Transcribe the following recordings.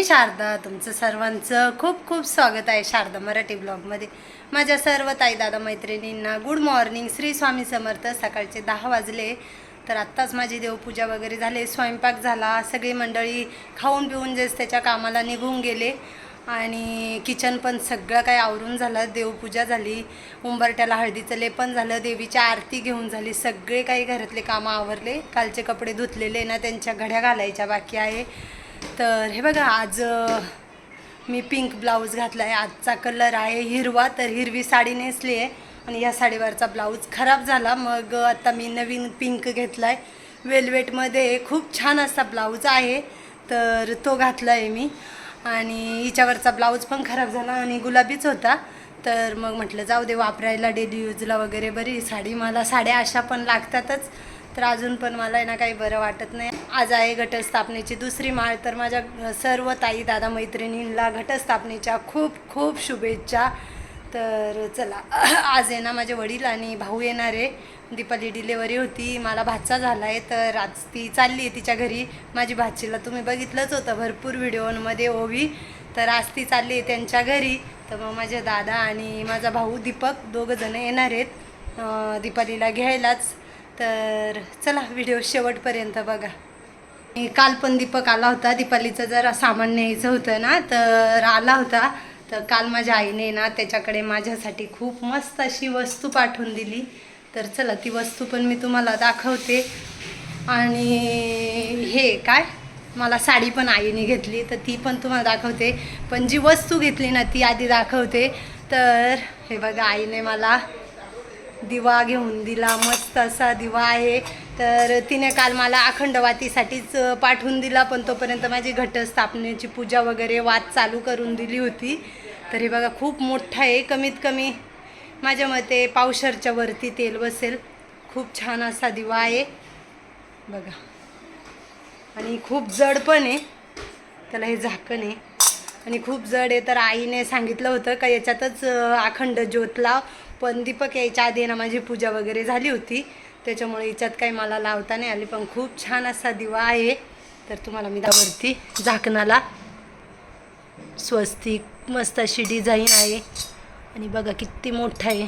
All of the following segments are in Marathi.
मी शारदा तुमचं सर्वांचं खूप खूप स्वागत आहे शारदा मराठी ब्लॉगमध्ये माझ्या सर्व ताई दादा मैत्रिणींना गुड मॉर्निंग श्री स्वामी समर्थ. सकाळचे दहा वाजले तर आत्ताच माझी देवपूजा वगैरे झाले स्वयंपाक झाला सगळी मंडळी खाऊन पिऊन जेच त्याच्या कामाला निघून गेले. आणि किचन पण सगळं काही आवरून झालं देवपूजा झाली उंबरट्याला हळदीचं लेपन झालं देवीची आरती घेऊन झाली सगळे काही घरातले कामं आवरले. कालचे कपडे धुतलेले ना त्यांच्या घड्या घालायच्या बाकी आहे. तर हे बघा आज मी पिंक ब्लाऊज घातला आहे आजचा कलर आहे हिरवा तर हिरवी साडी नेसली आहे. आणि या साडीवरचा ब्लाऊज खराब झाला. मग आता मी नवीन पिंक घेतला आहे वेल्वेटमध्ये खूप छान असा ब्लाऊज आहे. तर तो घातला आहे मी. आणि हिच्यावरचा ब्लाऊज पण खराब झाला आणि गुलाबीच होता. तर मग म्हटलं जाऊ दे वापरायला डेली यूजला वगैरे बरी साडी. मला साड्या अशा पण लागतातच. तर अजून पण मला आहे ना काही बरं वाटत नाही. आज आहे घटस्थापनेची दुसरी माळ तर माझ्या सर्व ताई दादा मैत्रिणींना घटस्थापनेच्या खूप खूप शुभेच्छा. तर चला आज आहे ना माझे वडील आणि भाऊ येणार आहे. दीपाली डिलेवरी होती मला भाचा झाला आहे तर आज ती चालली आहे तिच्या घरी. माझी भाचीला तुम्ही बघितलंच होतं भरपूर व्हिडिओमध्ये ओवी. तर आज ती चालली आहे त्यांच्या घरी. तर मग माझे दादा आणि माझा भाऊ दीपक दोघंजणं येणार आहेत. दीपालीला घ्यायलाच. तर चला व्हिडिओ शेवटपर्यंत बघा. काल पण दीपक आला होता. दीपालीचं जरा सामान न्यायचं होतं ना तर आला होता. तर काल माझ्या आईने ना त्याच्याकडे माझ्यासाठी खूप मस्त अशी वस्तू पाठवून दिली. तर चला ती वस्तू पण मी तुम्हाला दाखवते. आणि हे काय? मला साडी पण आईने घेतली तर ती पण तुम्हाला दाखवते. पण जी वस्तू घेतली ना ती आधी दाखवते. तर हे बघा आईने मला दिवा घेऊन दिला मस्त असा दिवा आहे. तर तिने काल मला अखंडवातीसाठीच पाठवून दिला पण तोपर्यंत माझी घटस्थापनेची पूजा वगैरे वाद चालू करून दिली होती. तर हे बघा खूप मोठा आहे. कमीत कमी माझ्या मते पावशरच्या वरती तेल बसेल. खूप छान असा दिवा आहे. बघा. आणि खूप जड पण आहे. त्याला हे झाकण आहे. आणि खूप जड आहे. तर आईने सांगितलं होतं का याच्यातच अखंड ज्योत लाव पण दीपक यायच्या आधी ना माझी पूजा वगैरे झाली होती. त्याच्यामुळे हिच्यात काही मला लावता नाही आली पण खूप छान असा दिवा आहे. तर तुम्हाला मी त्यावरती झाकणाला स्वस्तिक मस्त अशी डिझाईन आहे. आणि बघा किती मोठा आहे.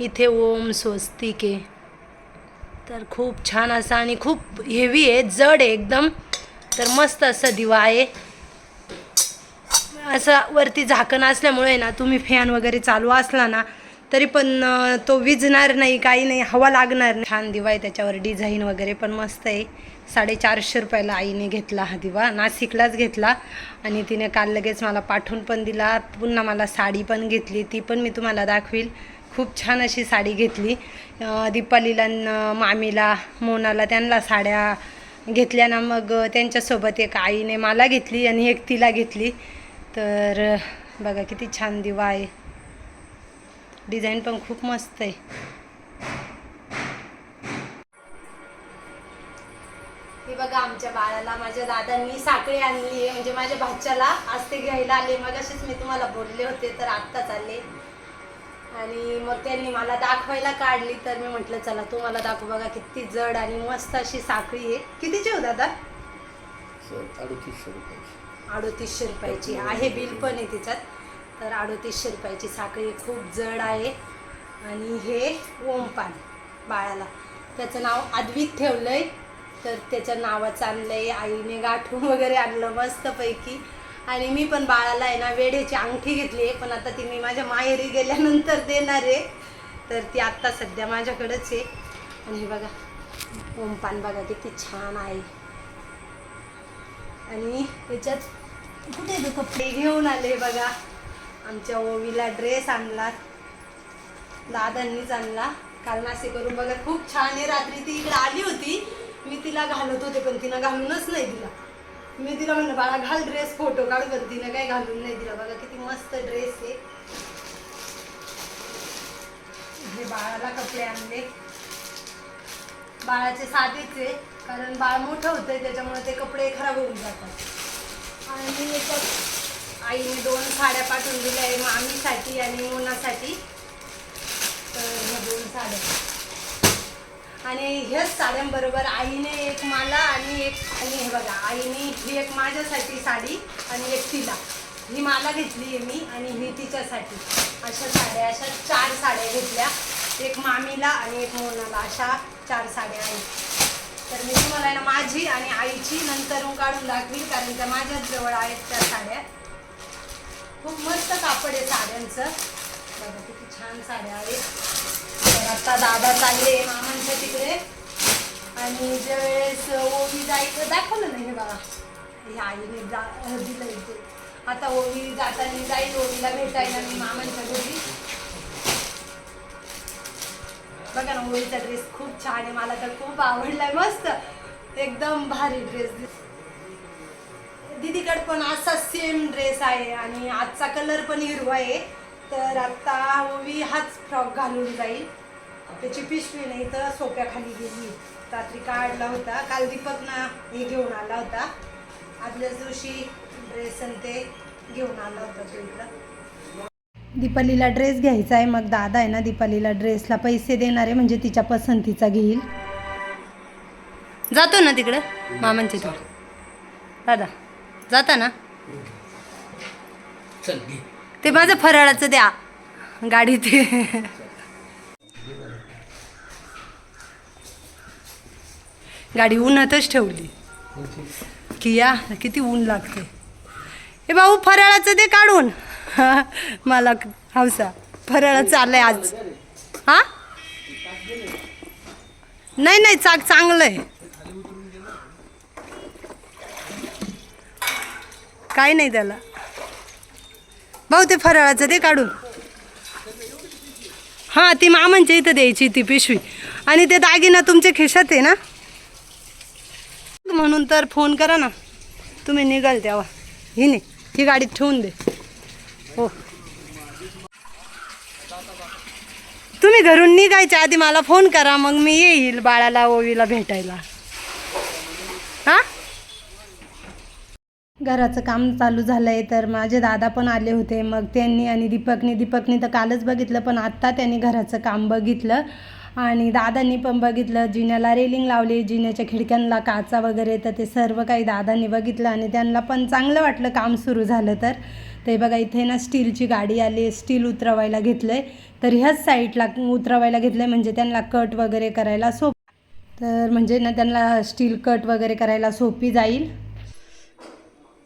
इथे ओम स्वस्तिक. आहे तर खूप छान असा आणि खूप हेवी आहे जड आहे एकदम. तर मस्त असा दिवा आहे. असं वरती झाकण असल्यामुळे ना तुम्ही फॅन वगैरे चालू असला ना तरी पण तो विझणार नाही काही नाही हवा लागणार नाही. छान दिवा आहे त्याच्यावर डिझाईन वगैरे पण मस्त आहे. साडेचारशे रुपयाला आईने घेतला हा दिवा नाशिकलाच घेतला. आणि तिने काल लगेच मला पाठवून पण दिला. पुन्हा मला साडी पण घेतली ती पण मी तुम्हाला दाखवील. खूप छान अशी साडी घेतली. दीपालीला मामीला मोनाला त्यांना साड्या घेतल्या ना मग त्यांच्यासोबत एक आईने मला घेतली आणि एक तिला घेतली. तर बघा किती छान दिवा आहे. डिझाईन पण खूप मस्त आहे. हे बघा आमच्या बाळाला माझ्या दादांनी साखळी आणली आहे. म्हणजे माझ्या भाच्याला आज ते घ्यायला आले. मग असेच मी तुम्हाला बोलले होते तर आत्ताच आले. आणि मग त्यांनी मला दाखवायला काढली तर मी म्हटलं चला तुम्हाला दाखवू. बघा किती जड आणि मस्त अशी साखळी आहे. कितीची हो दादा? अडतीसशे रुपयाची. अडोतीसशे रुपयाची. आहे बिल पण आहे तिच्यात. तर अडोतीसशे रुपयाची साखळी खूप जड आहे. आणि हे ओमपान बाळाला. त्याचं नाव अद्वीत ठेवलं आहे तर त्याच्या नावाचं आहे आईने गाठून वगैरे आणलं मस्तपैकी. आणि मी पण बाळाला आहे ना वेढेची अंगठी घेतली आहे. पण आता ती मी माझ्या माहेरी गेल्यानंतर देणार आहे. तर ती आत्ता सध्या माझ्याकडंच आहे. आणि हे बघा ओमपान बघा किती छान आहे. आणि त्याच्यात कुठे कपडे घेऊन आले बघा. आमच्या ओवीला ड्रेस आणला. दादांनीच आणला. काल नाशिकवरून बघा खूप छान आहे रात्री. ती इकडे आली होती. मी तिला घालत होते पण तिनं घालूनच नाही दिला. मी तिला म्हणलं बाळा घाल ड्रेस फोटो काढ. पण तिनं काही घालून नाही दिला. बघा किती मस्त ड्रेस आहे. हे बाळाला कपडे आणले. बाळाचे साधेच आहे कारण बाळ मोठं होतंय त्याच्यामुळे ते कपडे खराब होऊन जातात. आणि आईने दोन साड्या पाठवून दिल्या आहे मामीसाठी आणि मोनासाठी तर ह्या दोन साड्या. आणि ह्याच साड्यांबरोबर आईने एक मला आणि एक आणि हे बघा आईने ही एक माझ्यासाठी साडी आणि एक तिला. ही मला घेतली आहे मी आणि ही तिच्यासाठी. अशा साड्या अशा चार साड्या घेतल्या. एक मामीला आणि एक मोनाला अशा चार साड्या आहेत. तर मी तुम्हाला ना माझी आणि आईची नंतर काढून दाखवील कारण त्या माझ्याच जवळ आहेत त्या साड्या. खूप मस्त कापड आहे साड्यांचं. बघा किती छान साड्या आहेत. तर आता दादा चालले मामांच्या तिकडे. आणि ज्या वेळेस ओवी जायचं दाखवलं नाही हे बघा हे आईने जा दिलं इथे आता ओवी जाताना जाईल ओवीला भेटायला मी मामांच्या घरी. बघा ना ओवीचा ड्रेस खूप छान आहे. मला तर खूप आवडलाय. मस्त. एकदम भारी ड्रेस दीदीकडे पण असा सेम ड्रेस आहे आणि आजचा कलर पण हिरवा आहे. तर आता ओवी हाच फ्रॉक घालून जाईल. त्याची पिशवी नाही तर सोप्याखाली गेली. रात्री काढला होता. काल दीपक ना हे घेऊन आला होता. आदल्याच दिवशी ड्रेस आणि ते घेऊन आला होता तो इकडं. दीपालीला ड्रेस घ्यायचा आहे. मग दादा आहे ना दीपालीला ड्रेसला पैसे देणार आहे. म्हणजे तिच्या पसंतीचा घेईल. जातो ना तिकडं? मामांच्या दादा. जाता ना? चल घे. ते माझं फराळाचं द्या. गाडीत गाडी उन्हातच ठेवली. की या किती ऊन लागते हे भाऊ फराळाचं दे काढून. मला हौसा. फराळाचं आलंय आज. हा? नाही नाही चाक चांगलं आहे काय नाही त्याला. भाऊ ते फराळाचं ते काढून. हां ती मामांच्या इथं द्यायची ती पिशवी. आणि ते दागिना तुमच्या खिशात आहे ना? म्हणून तर फोन करा ना. तुम्ही निघाल तेव्हा. ही नाही ही गाडीत ठेवून दे. हो. तुम्ही घरून निघायच्या आधी मला फोन करा मग मी येईल बाळाला ओवीला भेटायला. घराचं काम चालू झालं आहे तर माझे दादा पण आले होते. मग त्यांनी आणि दीपकनी दीपकनी तर कालच बघितलं पण आत्ता त्यांनी घराचं काम बघितलं. आणि दादांनी पण बघितलं जिन्याला रेलिंग लावली जिन्याच्या खिडक्यांना काचा वगैरे तर ते सर्व काही दादांनी बघितलं आणि त्यांना पण चांगलं वाटलं काम सुरू झालं तर. ते बघा इथे ना स्टीलची गाडी आली स्टील उतरवायला घेतलं आहे तर ह्याच साईडला उतरवायला घेतलं आहे म्हणजे त्यांना कट वगैरे करायला सोप तर म्हणजे ना त्यांना स्टील कट वगैरे करायला सोपी जाईल.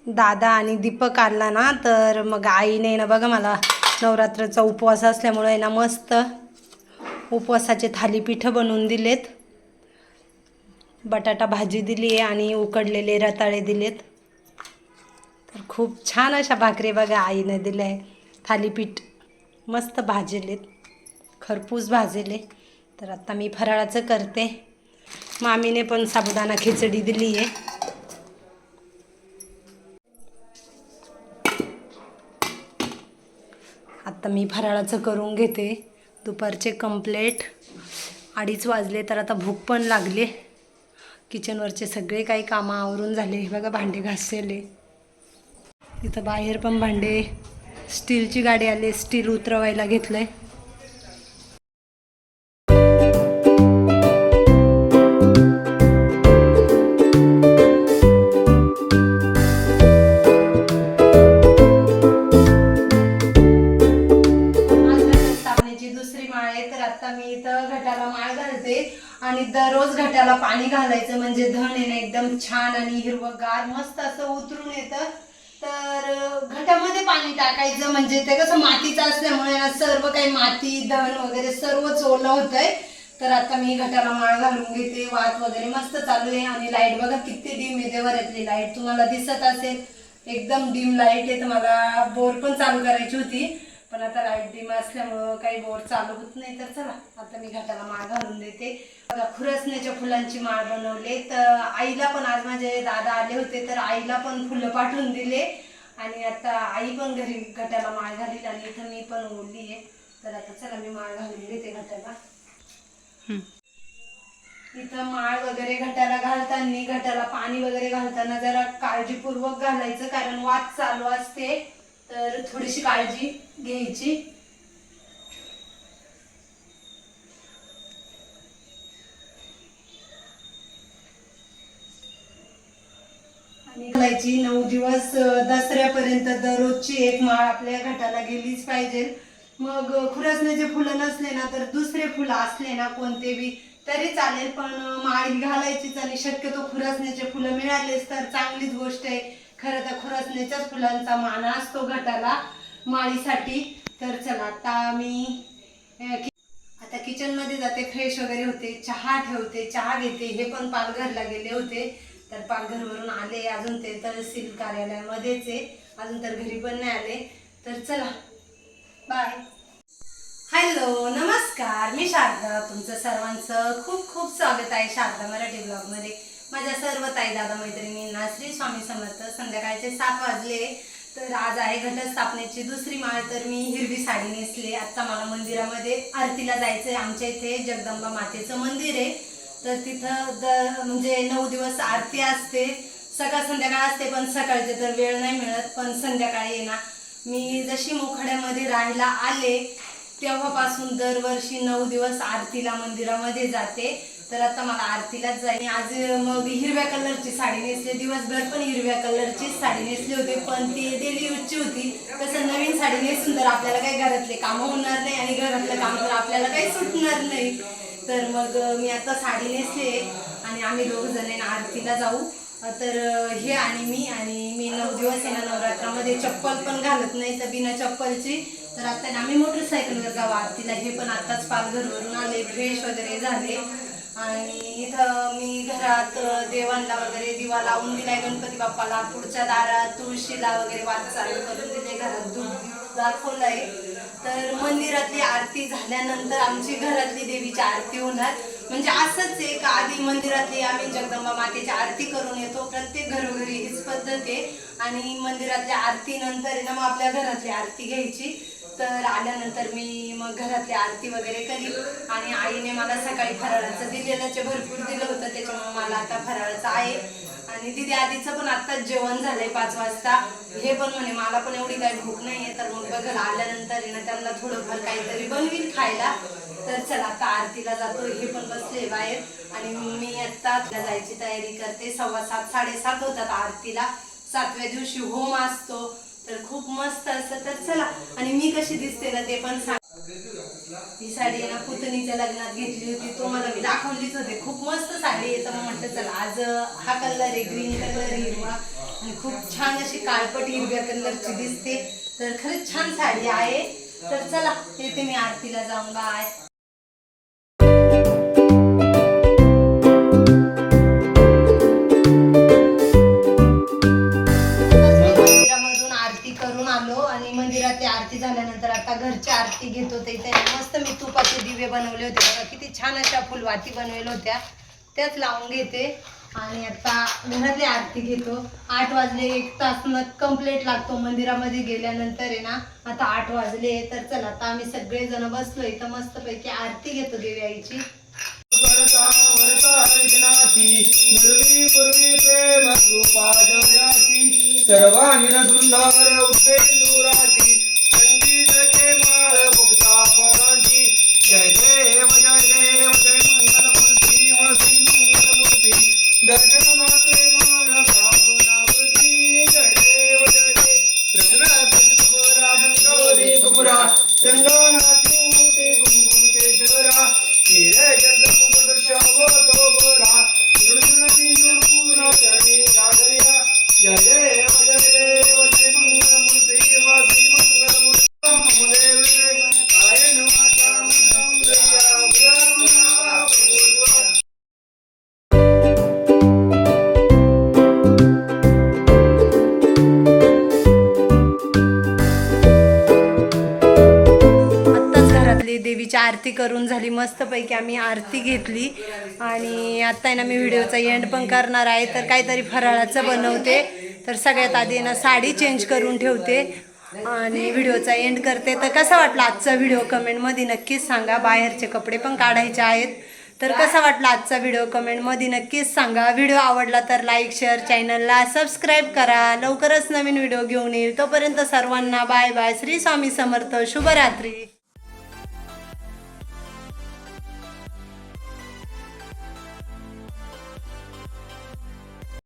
दादा आणि दीपक आणला ना तर मग आईने ना बघा मला नवरात्राचा उपवास असल्यामुळे आहे ना मस्त उपवासाचे थालीपीठं बनवून दिलेत. बटाटा भाजी दिली आहे आणि उकडलेले रताळे दिलेत. तर खूप छान अशा भाकरी बघा आईने दिल्या आहे थालीपीठ मस्त भाजलेत. खरपूस भाजले. तर आत्ता मी फराळाचं करते. मामीने पण साबुदाणा खिचडी दिली आहे आता मी फराळाचं करून घेते. दुपारचे कंप्लेट अडीच वाजले तर आता भूक पण लागले. किचनवरचे सगळे काही कामं आवरून झाले. हे बघा भांडे घासलेले. तिथं बाहेर पण भांडे. स्टीलची गाडी आली. स्टील उतरवायला घेतलं आहे पाणी टाकायचं म्हणजे ते कसं मातीचं असल्यामुळे ना सर्व काही माती धन वगैरे सर्वच चोरलं होतंय. तर आता मी घटाला माळ घालून घेते वात वगैरे मस्त चालू आहे आणि लाइट बघा किती डिम वर येतली लाइट तुम्हाला दिसत असेल. एकदम डिम लाइट आहे तर मला बोर पण चालू करायची होती. पण आता लाइट डिम असल्यामुळं काही बोर चालू होत नाही. तर चला आता मी घाटाला माळ घालून देते. बघा खुरसण्याच्या फुलांची माळ बनवले तर आईला पण आज माझे दादा आले होते तर आईला पण फुलं पाठवून दिले. आणि आता आई पण घरी घटाला माळ घालील आणि इथं मी पण ओढली आहे तर आता चला मी माळ घालून देते घटाला इथं माळ वगैरे घटाला घालताना घटाला पाणी वगैरे घालताना जरा काळजीपूर्वक घालायचं कारण वाद चालू असते. तर थोडीशी काळजी घ्यायची. घालायची नऊ दिवस दसऱ्यापर्यंत दररोजची एक माळ आपल्या घाटाला गेलीच पाहिजे. मग खुरसण्याचे फुलं नसले ना तर दुसरे फुलं असले ना कोणते बी तरी चालेल. पण माळी घालायचीच आणि शक्यतो खुरसण्याचे फुलं मिळालेच तर चांगलीच गोष्ट आहे. खरं तर खुरसण्याच्याच फुलांचा मान असतो घटाला माळीसाठी. तर चला आता मी आता किचनमध्ये जाते फ्रेश वगैरे होते चहा ठेवते चहा घेते. हे पण पालघरला गेले होते. तर पालघरवरून आले अजून ते तहसील कार्यालयामध्येच आहे. अजून तर घरी पण नाही आले. तर चला बाय हॅलो नमस्कार मी शारदा. तुमचं सर्वांचं खूप खूप स्वागत आहे शारदा मराठी ब्लॉगमध्ये. माझ्या सर्व ताई दादा मैत्रिणींना श्री स्वामी समर्थ संध्याकाळचे सात वाजले. तर आज आहे घटस्थापनेची दुसरी माळ तर मी हिरवी साडी नेसली. आत्ता मला मंदिरामध्ये आरतीला जायचं आहे आमच्या इथे जगदंबा मातेचं मंदिर आहे. तर तिथं द म्हणजे नऊ दिवस आरती असते. सकाळ संध्याकाळ असते पण सकाळचे तर वेळ नाही मिळत पण संध्याकाळी येणार मी जशी मोखाड्यामध्ये राहायला आले तेव्हापासून दरवर्षी नऊ दिवस आरतीला मंदिरामध्ये जाते. तर आता मला आरतीलाच जाईल आज मग हिरव्या कलरची साडी नेसली दिवसभर पण हिरव्या कलरची साडी नेसली होती पण ती डेली यूजची होती. तसं नवीन साडी नेसून तर आपल्याला काही घरातले कामं होणार नाही आणि घरातलं काम तर आपल्याला काही सुटणार नाही. तर मग मी आता साडी नेसले आणि आम्ही दोघ जण आरतीला जाऊ. तर हे आणि मी आणि मी नऊ दिवस आहे ना नवरात्रामध्ये चप्पल पण घालत नाही तर बिना चप्पलची. तर आता आम्ही मोटरसायकलवर जाऊ आरतीला. हे पण आताच पालघरवरून आले फ्रेश वगैरे झाले. आणि इथं मी घरात देवांना वगैरे दिवा लावून दिलाय गणपती बाप्पाला. पुढच्या दारात तुळशीला वगैरे वाद चालू करून दिले घरात दूध दाखवलंय तर मंदिरातली आरती झाल्यानंतर आमची घरातली देवीची आरती होणार. म्हणजे असंच एक आधी मंदिरातली आम्ही जगदंबा मातेची आरती करून येतो. प्रत्येक घरोघरी हीच पद्धत आहे. आणि मंदिरातल्या आरती नंतर ना मग आपल्या घरातली आरती घ्यायची. तर आल्यानंतर मी मग घरातली आरती वगैरे करीन. आणि आईने मला सकाळी फराळाचं दिलेलं जे भरपूर दिलं होतं त्याच्यामुळे मला आता फराळाचं आहे. आणि दिदी आधीचं पण आत्ताच जेवण झालंय पाच वाजता. हे पण म्हणे मला पण एवढी काही भूक नाहीये तर मग बघल आल्यानंतर ना त्यांना थोडंफार काहीतरी बनवीन खायला. तर चला आता आरतीला जातो हे पण बसले बाहेर. आणि मी आता जायची तयारी करते. सव्वा सात साडेसात होतात आरतीला. सातव्या दिवशी होम असतो. तर खूप मस्त असतं तर चला. आणि मी कशी दिसते ना ते पण सांग ही साडी ना पुतणीच्या लग्नात घेतली होती. तो मला मी दाखवलीच होते. खूप मस्त साडी आहे. तर मग म्हटलं चला आज हा कलर आहे ग्रीन कलर हिरवा. आणि खूप छान अशी काळपट हिरव्या कलरची दिसते. तर खरंच छान साडी आहे. तर चला येते मी आरतीला जाऊन. बाय घरची आरती घेत होते. त्याने मस्त मी तुपाचे दिवे बनवले होते. बघा किती छान अशा फुलवाती बनवल्या होत्या. त्याच लावून घेते. आणि आता घरातली आरती घेतो. आठ वाजले एक तास कंप्लीट लागतो. मंदिरामध्ये गेल्यानंतर आहे ना आता आठ वाजले. तर चला आता आम्ही सगळे जण बसलो इथं मस्तपैकी आरती घेतो देवी आईची सुंदर उपेंदुराची की आम्ही आरती घेतली आणि आत्ता आहे ना मी व्हिडिओचा एंड पण करणार आहे तर काहीतरी फराळाचं बनवते. तर सगळ्यात आधी ना साडी चेंज करून ठेवते आणि व्हिडिओचा एंड करते. तर कसा वाटला आजचा व्हिडिओ? कमेंटमध्ये नक्कीच सांगा. बाहेरचे कपडे पण काढायचे आहेत. तर कसा वाटला आजचा व्हिडिओ? कमेंटमध्ये नक्कीच सांगा. व्हिडिओ आवडला तर लाईक शेअर चॅनलला सबस्क्राईब करा. लवकरच नवीन व्हिडिओ घेऊन येईल. तोपर्यंत सर्वांना बाय बाय श्री स्वामी समर्थ. शुभरात्री.